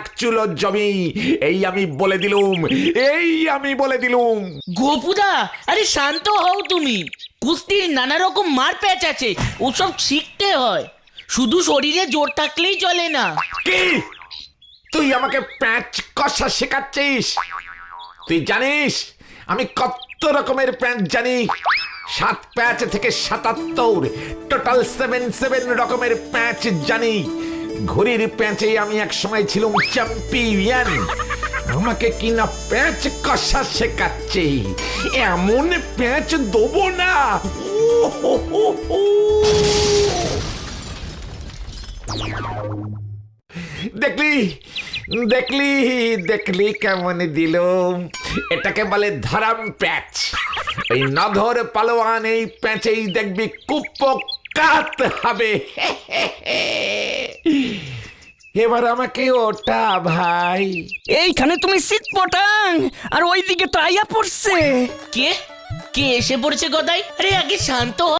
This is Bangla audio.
এক চুলো জমি। এই আমি বলে দিলুম এই আমি বলে দিলুম। গোপুদা আরে শান্ত হও তুমি। কুস্তির নানা রকম মার প্যাচ আছে ওসব শিখতে হয়। শুধু শরীরে জোর থাকলেই চলে না। কি? তুই আমাকে প্যাঁচ কষা শেখাচ্ছিস? তুই জানিস আমি কত রকমের প্যাঁচ জানি। সাত প্যাঁচ থেকে সাতাত্তর টোটাল সেভেন সেভেন রকমের প্যাঁচ জানি। ঘড়ির প্যাঁচে আমি এক সময় ছিলাম চ্যাম্পিয়ন। আমাকে কিনা প্যাঁচ কষা শেখাচ্ছে? এমন প্যাঁচ দেবো না। দেখলি দেখলি দেখলি কেমন দিল এটাকে বলে ধরাম প্যাচ। এই নধর পালোয়ান এই প্যাচেই দেখবি কুপকাত হবে। এবার আমাকে ওটা ভাই। এইখানে তুমি শীত পটাং আর ওইদিকে তো আইয়া পড়ছে। কে? কে এসে পড়ছে গদাই? আরে আগে শান্ত হ।